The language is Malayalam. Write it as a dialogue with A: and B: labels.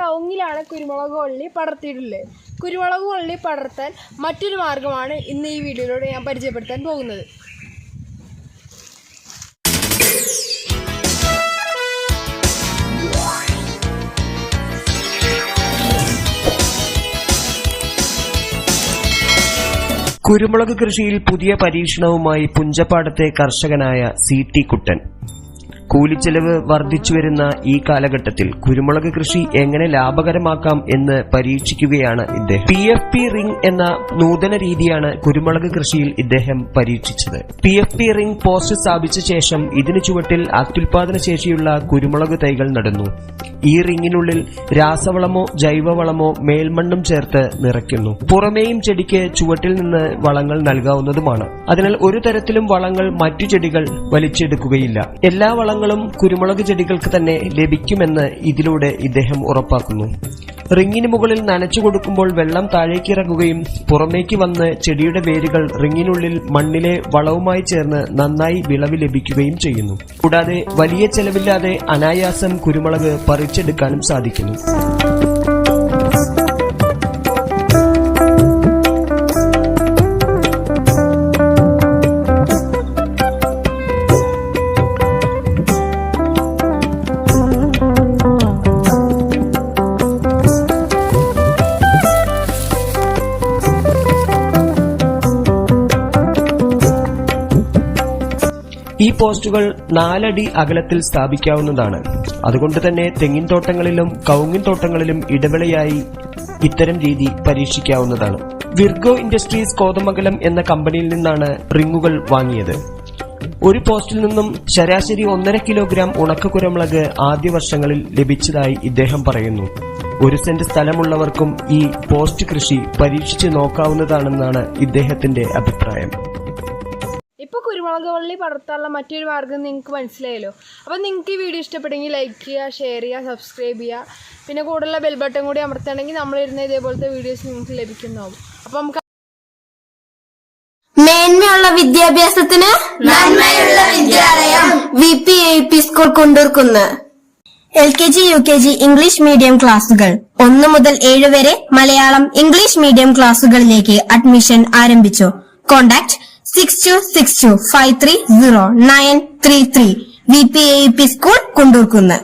A: കവുങ്ങിലാണ് കുരുമുളക് വള്ളി പടർത്തിയിട്ടുള്ളത്. കുരുമുളക് വള്ളി പടർത്താൻ മറ്റൊരു മാർഗമാണ് ഇന്ന് ഈ വീഡിയോയിലൂടെ ഞാൻ പരിചയപ്പെടുത്താൻ പോകുന്നത്.
B: കുരുമുളക് കൃഷിയിൽ പുതിയ പരീക്ഷണവുമായി പുഞ്ചപ്പാടത്തെ കർഷകനായ സി ടി കുട്ടൻ. കൂലിച്ചെലവ് വർദ്ധിച്ചുവരുന്ന ഈ കാലഘട്ടത്തിൽ കുരുമുളക് കൃഷി എങ്ങനെ ലാഭകരമാക്കാം എന്ന് പരീക്ഷിക്കുകയാണ് ഇദ്ദേഹം. പി എഫ് പി റിംഗ് എന്ന നൂതന രീതിയാണ് കുരുമുളക് കൃഷിയിൽ ഇദ്ദേഹം പരീക്ഷിച്ചത്. P F P ring post സ്ഥാപിച്ച ശേഷം ഇതിനു ചുവട്ടിൽ അത്യുൽപാദന ശേഷിയുള്ള കുരുമുളക് തൈകൾ നടന്നു. ഈ റിങ്ങിനുള്ളിൽ രാസവളമോ ജൈവവളമോ മേൽമണ്ണും ചേർത്ത് നിറയ്ക്കുന്നു. പുറമേയും ചെടിക്ക് ചുവട്ടിൽ നിന്ന് വളങ്ങൾ നൽകാവുന്നതുമാണ്. അതിനാൽ ഒരു തരത്തിലും വളങ്ങൾ മറ്റു ചെടികൾ വലിച്ചെടുക്കുകയില്ല. എല്ലാ വളങ്ങളും കുരുമുളക് ചെടികൾക്ക് തന്നെ ലഭിക്കുമെന്ന് ഇതിലൂടെ ഇദ്ദേഹം ഉറപ്പാക്കുന്നു. റിങ്ങിന് മുകളിൽ നനച്ചു കൊടുക്കുമ്പോൾ വെള്ളം താഴേക്കിറങ്ങുകയും പുറമേക്ക് വന്ന് ചെടിയുടെ വേരുകൾ റിങ്ങിനുള്ളിൽ മണ്ണിലെ വളവുമായി ചേർന്ന് നന്നായി വിളവ് ലഭിക്കുകയും ചെയ്യുന്നു. കൂടാതെ വലിയ ചെലവില്ലാതെ അനായാസം കുരുമുളക് പറിച്ചെടുക്കാനും സാധിക്കുന്നു. ഈ പോസ്റ്റുകൾ നാലടി അകലത്തിൽ സ്ഥാപിക്കാവുന്നതാണ്. അതുകൊണ്ട് തന്നെ തെങ്ങിൻ തോട്ടങ്ങളിലും തോട്ടങ്ങളിലും ഇടവേളയായി ഇത്തരം രീതി പരീക്ഷിക്കാവുന്നതാണ്. വിർഗോ ഇൻഡസ്ട്രീസ് കോതമംഗലം എന്ന കമ്പനിയിൽ നിന്നാണ് റിങ്ങുകൾ വാങ്ങിയത്. ഒരു പോസ്റ്റിൽ നിന്നും ശരാശരി ഒന്നര കിലോഗ്രാം ഉണക്ക കുരമുളക് ആദ്യ വർഷങ്ങളിൽ ലഭിച്ചതായി ഇദ്ദേഹം പറയുന്നു. ഒരു സെന്റ് സ്ഥലമുള്ളവർക്കും ഈ പോസ്റ്റ് കൃഷി പരീക്ഷിച്ച് നോക്കാവുന്നതാണെന്നാണ് ഇദ്ദേഹത്തിന്റെ അഭിപ്രായം.
A: കുരുമുളക് വള്ളി പടർത്താനുള്ള മറ്റൊരു മാർഗം നിങ്ങൾക്ക് മനസ്സിലായല്ലോ. അപ്പോൾ നിങ്ങൾക്ക് ഈ വീഡിയോ ഇഷ്ടപ്പെട്ടെങ്കിൽ ലൈക്ക് ചെയ്യുക ഷെയർ ചെയ്യുക സബ്സ്ക്രൈബ് ചെയ്യുക. പിന്നെ കൂടുതലുള്ള ബെൽ ബട്ടൺ കൂടി നമ്മൾ നമ്മളിരുന്ന ഇതേപോലത്തെ വീഡിയോസ് നിങ്ങൾക്ക് ലഭിക്കുന്നതാവും. അപ്പോൾ നമുക്ക്
C: മേന്മയുള്ള വിദ്യാഭ്യാസത്തിന് നന്മയുള്ള വിദ്യാലയം. V P A P school Kondurkunnu. L K G U K G English medium ക്ലാസുകൾ ഒന്ന് മുതൽ ഏഴ് വരെ മലയാളം ഇംഗ്ലീഷ് മീഡിയം ക്ലാസുകളിലേക്ക് അഡ്മിഷൻ ആരംഭിച്ചു. Contact six two six two five three zero nine three three V P A P school Kondurkunnu